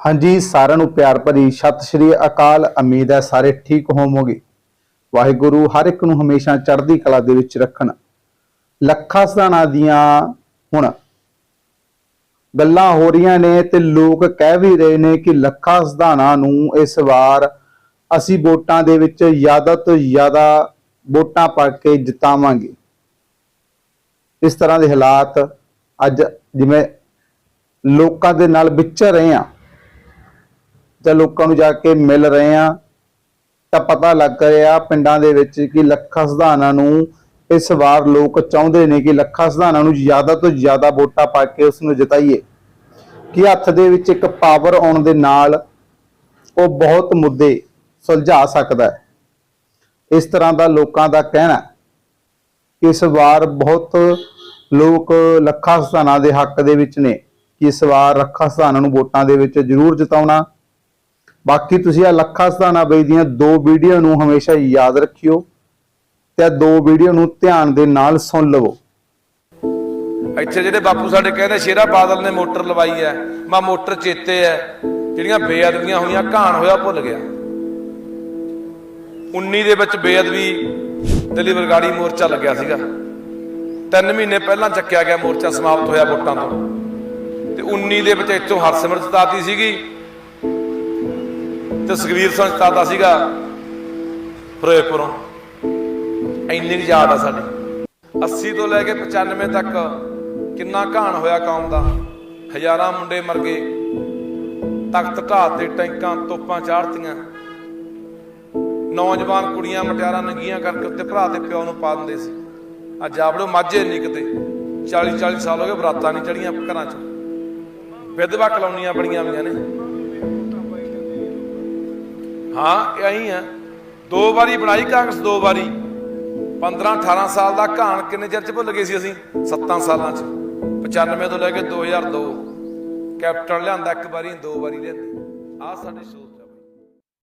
ਹਾਂਜੀ, ਸਾਰਿਆਂ ਨੂੰ ਪਿਆਰ ਭਰੀ ਸਤਿ ਸ਼੍ਰੀ ਅਕਾਲ। ਉਮੀਦ ਹੈ ਸਾਰੇ ਠੀਕ ਹੋਵੋਗੇ। ਵਾਹਿਗੁਰੂ ਹਰ ਇੱਕ ਨੂੰ ਹਮੇਸ਼ਾ ਚੜ੍ਹਦੀ ਕਲਾ ਦੇ ਵਿੱਚ ਰੱਖਣ। ਲੱਖਾਂ ਸਦਾਨਾਂ ਦੀਆਂ ਹੁਣ ਗੱਲਾਂ ਹੋ ਰਹੀਆਂ ਨੇ ਤੇ ਲੋਕ ਕਹਿ ਵੀ ਰਹੇ ਨੇ ਕਿ ਲੱਖਾਂ ਸਦਾਨਾਂ ਨੂੰ ਇਸ ਵਾਰ ਅਸੀਂ ਵੋਟਾਂ ਦੇ ਵਿੱਚ ਜ਼ਿਆਦਾ ਤੋਂ ਜ਼ਿਆਦਾ ਵੋਟਾਂ ਪਾ ਕੇ ਜਿਤਾਵਾਂਗੇ। ਇਸ ਤਰ੍ਹਾਂ ਦੇ ਹਾਲਾਤ ਅੱਜ ਜਿਵੇਂ ਲੋਕਾਂ ਦੇ ਨਾਲ ਵਿਚਰ ਰਹੇ ਆ ਜਾਂ ਲੋਕਾਂ ਨੂੰ ਜਾ ਕੇ ਮਿਲ ਰਹੇ ਆ, ਤਾਂ ਪਤਾ ਲੱਗ ਰਿਹਾ ਪਿੰਡਾਂ ਦੇ ਵਿੱਚ ਕਿ ਲੱਖਾਂ ਸਧਾਨਾਂ ਨੂੰ ਇਸ ਵਾਰ ਲੋਕ ਚਾਹੁੰਦੇ ਨੇ ਕਿ ਲੱਖਾਂ ਸਧਾਨਾਂ ਨੂੰ ਜ਼ਿਆਦਾ ਤੋਂ ਜ਼ਿਆਦਾ ਵੋਟਾਂ ਪਾ ਕੇ ਉਸ ਨੂੰ ਜਿਤਾਈਏ। ਕਿ ਹੱਥ ਦੇ ਵਿੱਚ ਇੱਕ ਪਾਵਰ ਆਉਣ ਦੇ ਨਾਲ ਉਹ ਬਹੁਤ ਮੁੱਦੇ ਸੁਲਝਾ ਸਕਦਾ ਹੈ। ਇਸ ਤਰ੍ਹਾਂ ਦਾ ਲੋਕਾਂ ਦਾ ਕਹਿਣਾ ਇਸ ਵਾਰ ਬਹੁਤ ਲੋਕ ਲੱਖਾਂ ਸਥਾਨਾਂ ਦੇ ਹੱਕ ਦੇ ਵਿੱਚ ਨੇ ਇਸ ਵਾਰ ਲੱਖਾਂ ਸਥਾਨਾਂ ਨੂੰ ਵੋਟਾਂ ਦੇ ਵਿੱਚ ਜ਼ਰੂਰ ਜਿਤਾਉਣਾ। ਬਾਕੀ ਤੁਸੀਂ ਆ ਲੱਖਾਂ ਸਥਾਨਾਂ ਬਈ ਦੀਆਂ ਦੋ ਵੀਡੀਓ ਨੂੰ ਹਮੇਸ਼ਾ ਯਾਦ ਰੱਖਿਓ ਤੇ ਦੋ ਵੀਡੀਓ ਨੂੰ ਧਿਆਨ ਦੇ ਨਾਲ ਸੁਣ ਲਵੋ। ਇੱਥੇ ਜਿਹੜੇ ਬਾਪੂ ਸਾਡੇ ਕਹਿੰਦੇ ਸ਼ੇਰਾ ਬਾਦਲ ਨੇ ਮੋਟਰ ਲਵਾਈ ਐ ਮੈਂ ਮੋਟਰ ਚੇਤੇ ਐ ਜਿਹੜੀਆਂ ਬੇਅਦਬੀਆਂ ਹੋਈਆਂ ਘਾਣ ਹੋਇਆ ਭੁੱਲ ਗਿਆ। 19 ਦੇ ਵਿੱਚ ਬੇਅਦਬੀ ਦਿੱਲੀ ਬਰਗਾੜੀ ਮੋਰਚਾ ਲੱਗਿਆ ਸੀਗਾ। 3 ਮਹੀਨੇ ਪਹਿਲਾਂ ਚੱਕਿਆ ਗਿਆ ਮੋਰਚਾ ਸਮਾਪਤ ਹੋਇਆ ਵੋਟਾਂ ਤੋਂ। ਤੇ 19 ਦੇ ਵਿੱਚ ਇੱਥੋਂ ਹਰਸਿਮਰਤ ਦਾਤੀ ਸੀਗੀ ਤੇ ਸੁਖਵੀਰ ਸਿੰਘ ਜਿਤਾਤਾ ਸੀਗਾ ਫਿਰੋਜ਼ਪੁਰੋਂ। ਇੰਨੀ ਕੁ ਯਾਦ ਆ ਸਾਡੀ। 80 ਤੋਂ ਲੈ ਕੇ 95 ਤੱਕ ਕਿੰਨਾ ਘਾਣ ਹੋਇਆ ਕੌਮ ਦਾ। ਹਜ਼ਾਰਾਂ ਮੁੰਡੇ ਮਰ ਗਏ। ਤਖਤ ਢਾਹ ਤੇ ਟੈਂਕਾਂ ਤੋਪਾਂ ਚਾੜਤੀਆਂ ਨੌਜਵਾਨ ਕੁੜੀਆਂ ਮਟਿਆਰਾਂ ਨੰਗੀਆਂ ਕਰਕੇ ਉੱਤੇ ਭਰਾ ਤੇ ਪਿਓ ਨੂੰ ਪਾ ਦਿੰਦੇ ਸੀ। ਅੱਜ ਆਵੜੋ ਮਾਝੇ ਨਹੀਂ ਕਿਤੇ 40 40 ਸਾਲ ਹੋ ਗਏ ਬਰਾਤਾਂ ਨਹੀਂ ਚੜੀਆਂ ਘਰਾਂ 'ਚ। ਵਿਧਵਾ ਕਲੋਨੀਆਂ ਬਣੀਆਂ ਹੋਈਆਂ ਨੇ। ਹਾਂ, ਇਹ ਆਈ ਆ। ਦੋ ਵਾਰੀ ਬਣਾਈ ਕਾਂਗਰਸ, ਦੋ ਵਾਰੀ। 15 18 ਸਾਲ ਦਾ ਘਾਣ ਕਿੰਨੇ ਚਿਰ ਚ ਭੁੱਲ ਗਏ ਸੀ ਅਸੀਂ? 7 ਸਾਲਾਂ ਚ। 95 ਤੋਂ ਲੈ ਕੇ 2002 ਕੈਪਟਨ ਲਿਆਂਦਾ ਇੱਕ ਵਾਰੀ, ਦੋ ਵਾਰੀ ਲਿਆਂਦੀ। ਆਹ ਸਾਡੀ ਸੋਚ